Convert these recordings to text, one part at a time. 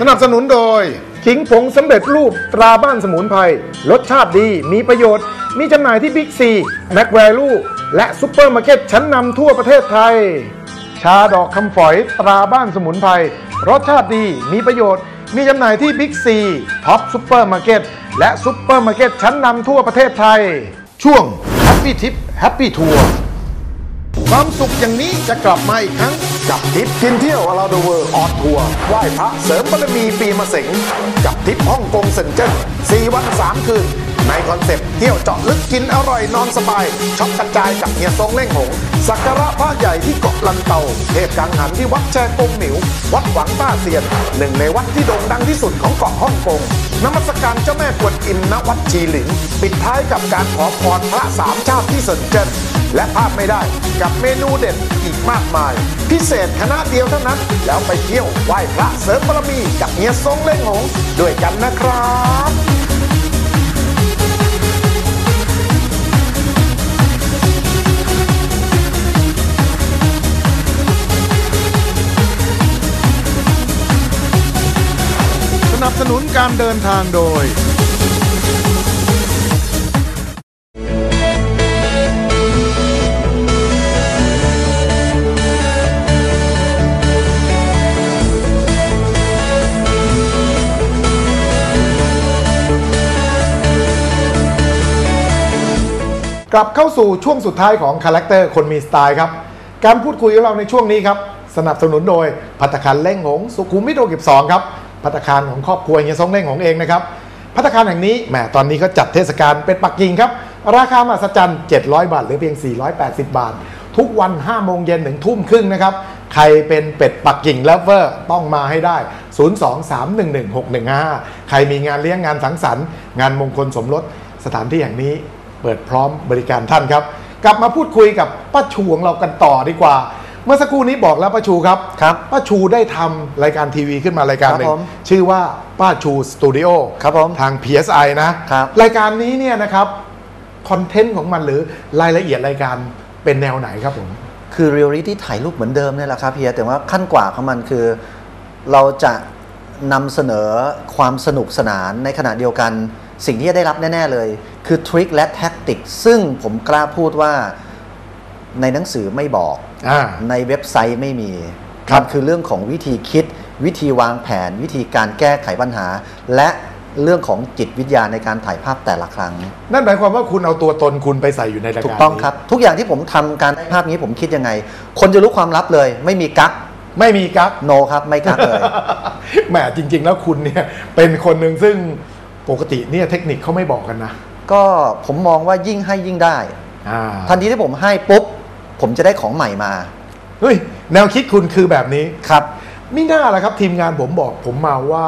สนับสนุนโดย ขิงผงสำเร็จรูปตราบ้านสมุนไพรรสชาติดีมีประโยชน์ มีจำหน่ายที่บิ๊กซีแมคแวลูและซุปเปอร์มาร์เก็ตชั้นนำทั่วประเทศไทย ชาดอกคำฝอยตราบ้านสมุนไพรรสชาติดีมีประโยชน์ มีจำหน่ายที่บิ๊กซีท็อปซุปเปอร์มาร์เก็ตและซุปเปอร์มาร์เก็ตชั้นนำทั่วประเทศไทย ช่วง Happy Tip Happy Tour ความสุขอย่างนี้จะกลับมาอีกครั้ง กับทิปกินเที่ยว around the world on tour ไหว้พระเสริมบารมีปีมะเสงกับทิปฮ่องกงเซนเจิ้น4 วัน 3 คืน ในคอนเซปต์เที่ยวเจาะลึกกินอร่อยนอนสบายช็อปกระจายกับเฮียซงเล่งหงสักการะพระใหญ่ที่เกาะลันเตาเทพกังหันที่วัดแชกงหมิว วัดหวังต้าเซียน หนึ่งในวัดที่โด่งดังที่สุดของเกาะฮ่องกงนมัสการเจ้าแม่กวนอิมณวัดชีหลินปิดท้ายกับการขอพรพระสามชาติที่เซินเจิ้น และพลาดไม่ได้กับเมนูเด็ดอีกมากมาย พิเศษคณะเดียวเท่านั้น แล้วไปเที่ยวไหว้พระเสริมบารมีกับเฮียซงเล่งหงด้วยกันนะครับสนับสนุนการเดินทางโดย กลับเข้าสู่ช่วงสุดท้ายของคาแรคเตอร์คนมีสไตล์ครับ การพูดคุยของเราในช่วงนี้ครับ สนับสนุนโดยพัตตาคารเล่งหง สุขุมวิทสองครับพัตตาคารของครอบครัวเฮียซงเล่งหงเองนะครับพัตตาคารแห่งนี้แหมตอนนี้เขาจัดเทศกาลเป็ดปักกิ่งครับ ราคามหัศจรรย์ 700 บาทหรือเพียง 480 บาท ทุกวัน 5 โมงเย็นถึงทุ่มครึ่งนะครับ ใครเป็นเป็ดปักกิ่งเลฟเวอร์ต้องมาให้ได้ 023116615 ใครมีงานเลี้ยงงานสังสรรค์ งานมงคลสมรสสถานที่แห่งนี้ เปิดพร้อมบริการท่านครับ กลับมาพูดคุยกับป้าชูของเรากันต่อดีกว่า เมื่อสักครู่นี้บอกแล้วป้าชูครับครับป้าชูได้ทำรายการทีวีขึ้นมารายการหนึ่ครับงผมชื่อว่าป้าชูสตูดิโอครับผมทาง PSI นะครับ รายการนี้เนี่ยนะครับคอนเทนต์ของมันหรือรายละเอียดรายการเป็นแนวไหนครับผม คือเรียลลิตี้ถ่ายรูปเหมือนเดิมเนี่ยแหละครับเพียแต่ว่าขั้นกว่าของมันคือ เราจะนำเสนอความสนุกสนานในขณะเดียวกัน สิ่งที่จะได้รับแน่ ๆ เลย คือทริคและแท็กติกซึ่งผมกล้าพูดว่าในหนังสือไม่บอกอ่าในเว็บไซต์ไม่มีครับมันคือเรื่องของวิธีคิด วิธีวางแผน วิธีการแก้ไขปัญหา และเรื่องของจิตวิทยาในการถ่ายภาพแต่ละครั้ง นั่นหมายความว่าคุณเอาตัวตนคุณไปใส่อยู่ในรายการถูกต้องนี้ครับ ทุกอย่างที่ผมทำการได้ภาพนี้ผมคิดยังไง คนจะรู้ความลับเลย ไม่มีกั๊กไม่มีกั๊กโนครับ ไม่กั๊กเลยแหมจริง ๆ แล้วคุณเนี่ยเป็นคนหนึ่งซึ่งปกติเนี่ยเทคนิคเขาไม่บอกกันนะ ก็ผมมองว่ายิ่งให้ยิ่งได้ อ่าทันทีที่ผมให้ปุ๊บ ผมจะได้ของใหม่มา เฮ้ยแนวคิดคุณคือแบบนี้ ครับ มิน่าละครับ ทีมงานผมบอกผมมาว่า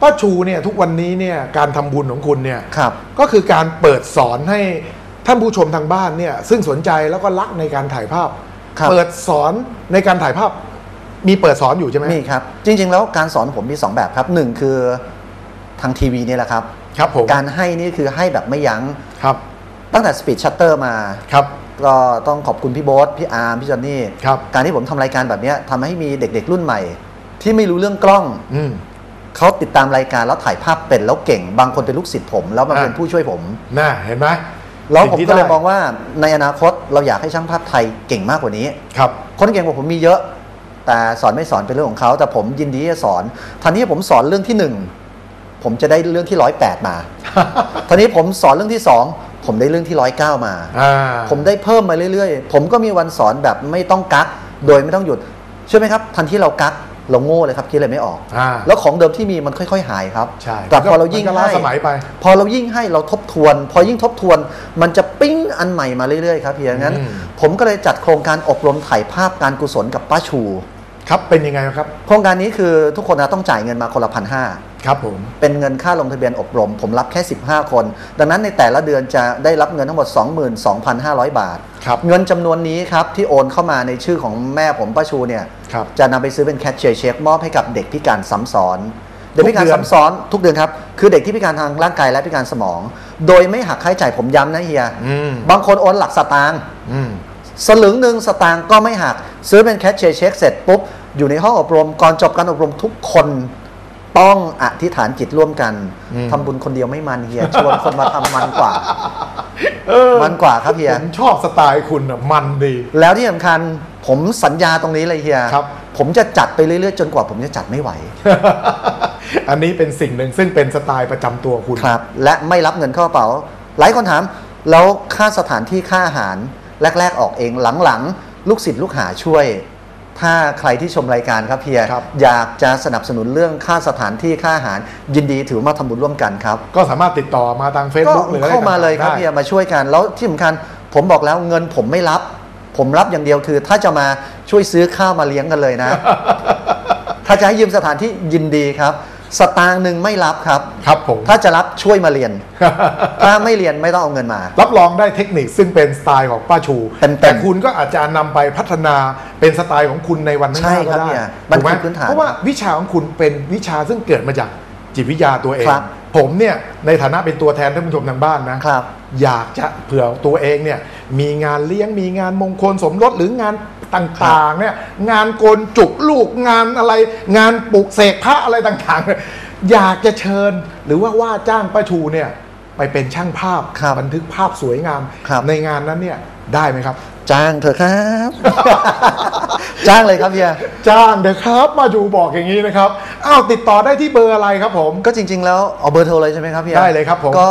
ป้าชูเนี่ยทุกวันนี้เนี่ยการทำบุญของคุณเนี่ยครับ ก็คือการเปิดสอนให้ท่านผู้ชมทางบ้านเนี่ยซึ่งสนใจแล้วก็รักในการถ่ายภาพ ครับ เปิดสอนในการถ่ายภาพ มีเปิดสอนอยู่ใช่ไหมมีครับ จริง ๆ แล้วการสอนผมมี 2 แบบครับหนึ่งคือทางทีวีนี่แหละครับ ครับผมการให้นี่คือให้แบบไม่ยัง้งครับ ตั้งแต่สปีดชัตเตอร์มาครับก็ต้องขอบคุณพี่โบ๊ทพี่อาร์มพี่จอนนี่ครับการที่ผมทำรายการแบบเนี้ยทำให้มีเด็ก ๆ รุ่นใหม่ ที่ไม่รู้เรื่องกล้องอืมเขาติดตามรายการแล้วถ่ายภาพเป็นแล้วเก่ง บางคนเป็นลูกศิษย์ผม แล้วมาอ่าเป็นผู้ช่วยผมน่าเห็นไหมแล้วผมสิ่ที่ก็เลยได้มองว่าในอนาคตเราอยากให้ช่างภาพไทยเก่งมากกว่านี้ครับ คนเก่งกว่าผมมีเยอะ แต่สอนไม่สอนเป็นเรื่องของเขาแต่ผมยินดีที่จะสอนทันทีผมสอนเรื่องที่หนึ่ง ผมจะได้เรื่องที่ร้อยแปดมาทันนี้ผมสอนเรื่องที่สองผมได้เรื่องที่ร้อยเก้ามาอ่าผมได้เพิ่มมาเรื่อยๆ ผมก็มีวันสอนแบบไม่ต้องกัก โดยไม่ต้องหยุดเชื่อไหมครับ ทันที่เรากักเราโง่เลยครับคิดอะไรไม่ออกอ่าแล้วของเดิมที่มีมันค่อยๆ หายครับใช่แต่พอเรายิ่งมันก็ล้าให้สมัยไป พอเรายิ่งให้เราทบทวน พอยิ่งทบทวน มันจะปิ้งอันใหม่มาเรื่อยๆครับเพียงนั้นอืมผมก็เลยจัดโครงการอบรมถ่ายภาพการกุศลกับป้าชู ครับเป็นยังไงครับ โครงการนี้คือทุกคนนะต้องจ่ายเงินมาคนละพันห้าครับผม เป็นเงินค่าลงทะเบียนอบรม ผมรับแค่ 15 คน ดังนั้นในแต่ละเดือนจะได้รับเงินทั้งหมด 22,500 บาท ครับ เงินจำนวนนี้ครับ ที่โอนเข้ามาในชื่อของแม่ผมป้าชูเนี่ย ครับ จะนำไปซื้อเป็นแคชเชียร์เช็คมอบให้กับเด็กพิการซ้ำซ้อน เด็กพิการทุกเดือนซ้ำซ้อนทุกเดือนครับ คือเด็กที่พิการทางร่างกายและพิการสมอง โดยไม่หักค่าใช้จ่ายผมย้ำนะเฮีย อืมบางคนโอนหลักสตางค์ อืม สลึงหนึ่งสตางค์ก็ไม่หัก ซื้อเป็นแคชเชียร์เช็คเสร็จปุ๊บ อยู่ในห้องอบรมก่อนจบการอบรมทุกคนต้องอธิษฐานจิตร่วมกันอืมทำบุญคนเดียวไม่มันเฮียชวนคนมาทำมันกว่าเออมันกว่าครับเฮียผมชอบสไตล์คุณอะมันดี แล้วที่สำคัญผมสัญญาตรงนี้เลยเฮียครับ ผมจะจัดไปเรื่อยๆจนกว่าผมจะจัดไม่ไหว อันนี้เป็นสิ่งหนึ่งซึ่งเป็นสไตล์ประจำตัวคุณครับ และไม่รับเงินเข้ากระเป๋า หลายคนถามแล้วค่าสถานที่ค่าอาหารแรก ๆ ออกเองหลังๆ ลูกศิษย์ลูกหาช่วย ถ้าใครที่ชมรายการครับเฮียครับ อยากจะสนับสนุนเรื่องค่าสถานที่ค่าอาหาร ยินดีถือมาทำบุญร่วมกันครับก็สามารถติดต่อมาทาง ก็ Facebook หรืออะไรเข้ามาเลยครับต่งๆเฮีได้ยมาช่วยกันแล้วที่สำคัญผมบอกแล้วเงินผมไม่รับ ผมรับอย่างเดียวคือ ถ้าจะมาช่วยซื้อข้าวมาเลี้ยงกันเลยนะ ถ้าจะให้ยืมสถานที่ยินดีครับ สตางค์หนึ่งไม่รับครับ ครับผม ถ้าจะรับช่วยมาเรียน ถ้าไม่เรียนไม่ต้องเอาเงินมา รับรองได้เทคนิคซึ่งเป็นสไตล์ของป้าชูเต็มๆแต่คุณก็อาจจะนำไปพัฒนาเป็นสไตล์ของคุณในวันข้างหน้าใช่ครัก็บได้เนี่ยมันถูกไหมคือพื้นฐานเพราะว่าวิชาของคุณเป็นวิชาซึ่งเกิดมาจากจิตวิทยาตัวเองครับผมเนี่ยในฐานะเป็นตัวแทนท่านผู้ชมทางบ้านนะครับอยากจะเผื่อตัวเองเนี่ยมีงานเลี้ยงมีงานมงคลสมรสหรืองาน ต่างๆเนี่ยงานโกนจุกลูกงานอะไร งานปลุกเสกพระอะไรต่างๆ อยากจะเชิญ หรือว่าว่าจ้างป้าชูเนี่ยไปเป็นช่างภาพครับบันทึกภาพสวยงามครับในงานนั้นเนี่ยได้ไหมครับ จ้างเถอะครับ จ้างเลยครับเฮียจ้างเถอะครับ มาดูบอกอย่างนี้นะครับอ้าวติดต่อได้ที่เบอร์อะไรครับผม ก็จริง ๆ แล้วเอาเบอร์โทรเลยใช่ไหมครับเฮียได้เลยครับผมก็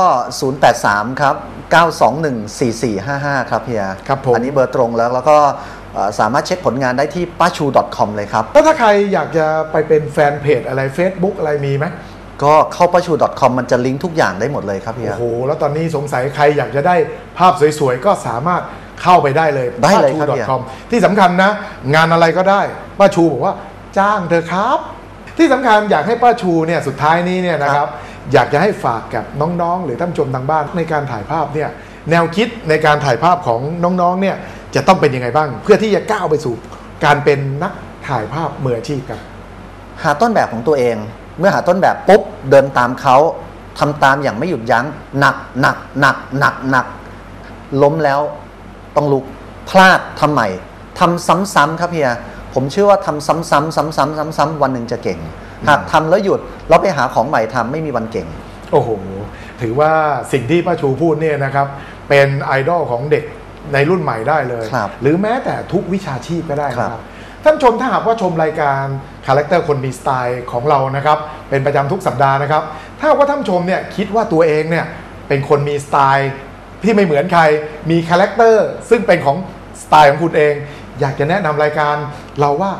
083 ครับ 921 4455 ครับเฮียครับผมอันนี้เบอร์ตรงแล้วแล้วก็เอ่อ สามารถเช็คผลงานได้ที่ป้าชู .com เลยครับ แล้วถ้าใครอยากจะไปเป็นแฟนเพจอะไร Facebook อะไรมีไหมก็เข้าป้าชู .com มันจะลิงก์ทุกอย่างได้หมดเลยครับเฮียโอ้โห แล้วตอนนี้สงสัยใครอยากจะได้ภาพสวยๆ ก็สามารถเข้าไปได้เลยได้เลยครับป้าเฮีชูย .com ที่สำคัญนะ งานอะไรก็ได้ป้าชูบอกว่าจ้างเธอะครับ ที่สำคัญอยากให้ป้าชูเนี่ยสุดท้ายนี้เนี่ยนะครับ อยากจะให้ฝากกับน้องๆ หรือท่านผู้ชมทางบ้านในการถ่ายภาพเนี่ยแนวคิดในการถ่ายภาพของน้องๆเนี่ย จะต้องเป็นยังไงบ้าง เพื่อที่จะก้าวไปสู่การเป็นนักถ่ายภาพมืออาชีพครับ หาต้นแบบของตัวเอง เมื่อหาต้นแบบปุ๊บเดินตามเขาทำตามอย่างไม่หยุดยัง้งหนักหนักหนักหนักหนักล้มแล้วต้องลุกพลาดทำใหม่ทำซ้ำๆครับเฮียผมเชื่อว่าทำซ้ำๆซ้ำๆซ้ำๆวันหนึ่งจะเก่ง หากทำแล้วหยุดเราไปหาของใหม่ทำไม่มีวันเก่ง โอ้โห ถือว่าสิ่งที่ป้าชูพูดเนี่ยนะครับ เป็นไอดอลของเด็ก ในรุ่นใหม่ได้เลย ครับหรือแม้แต่ทุกวิชาชีพก็ได้นะคครัรับบ ท่านชมถ้าหากว่าชมรายการคาแรคเตอร์คนมีสไตล์ของเรานะครับ เป็นประจำทุกสัปดาห์นะครับ ถ้าหากว่าท่านชมเนี่ยคิดว่าตัวเองเนี่ยเป็นคนมีสไตล์ที่ไม่เหมือนใครมีคาแรคเตอร์ซึ่งเป็นของสไตล์ของคุณเอง อยากจะแนะนำรายการเราว่า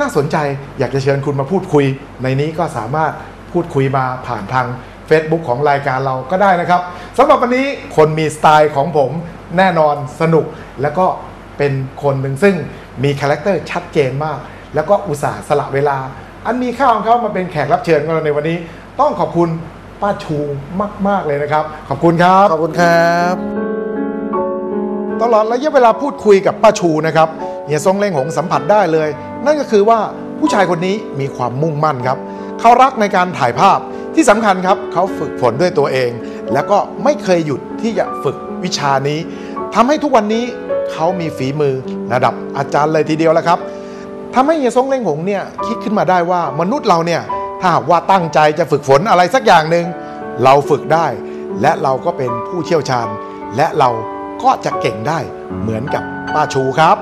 น่าสนใจอยากจะเชิญคุณมาพูดคุย ในนี้ก็สามารถพูดคุยมาผ่านทาง Facebook ของรายการเราก็ได้นะครับ สำหรับวันนี้คนมีสไตล์ของผมแน่นอนสนุก แล้วก็เป็นคนหนึ่งซึ่งมีคาแรคเตอร์ชัดเจนมาก แล้วก็อุตส่าห์สละเวลา อันมีค่าของเขามาเป็นแขกรับเชิญของเราในวันนี้ ต้องขอบคุณป้าชูมาก ๆ เลยนะครับ ขอบคุณครับ ขอบคุณครับ ตลอดระยะเวลาพูดคุยกับป้าชูนะครับเฮียซงเล้งหงสัมผัสได้เลย นั่นก็คือว่าผู้ชายคนนี้มีความมุ่งมั่นครับ เขารักในการถ่ายภาพ ที่สำคัญครับเขาฝึกฝนด้วยตัวเอง แล้วก็ไม่เคยหยุดที่จะฝึกวิชานี้ทำให้ทุกวันนี้เขามีฝีมือระดับอาจารย์เลยทีเดียวแล้วครับทำให้เฮียซงเล้งหงเนี่ยคิดขึ้นมาได้ว่ามนุษย์เราเนี่ยถ้าหากว่าตั้งใจจะฝึกฝนอะไรสักอย่างหนึ่งเราฝึกได้ และเราก็เป็นผู้เชี่ยวชาญ และเราก็จะเก่งได้เหมือนกับป้าชูครับ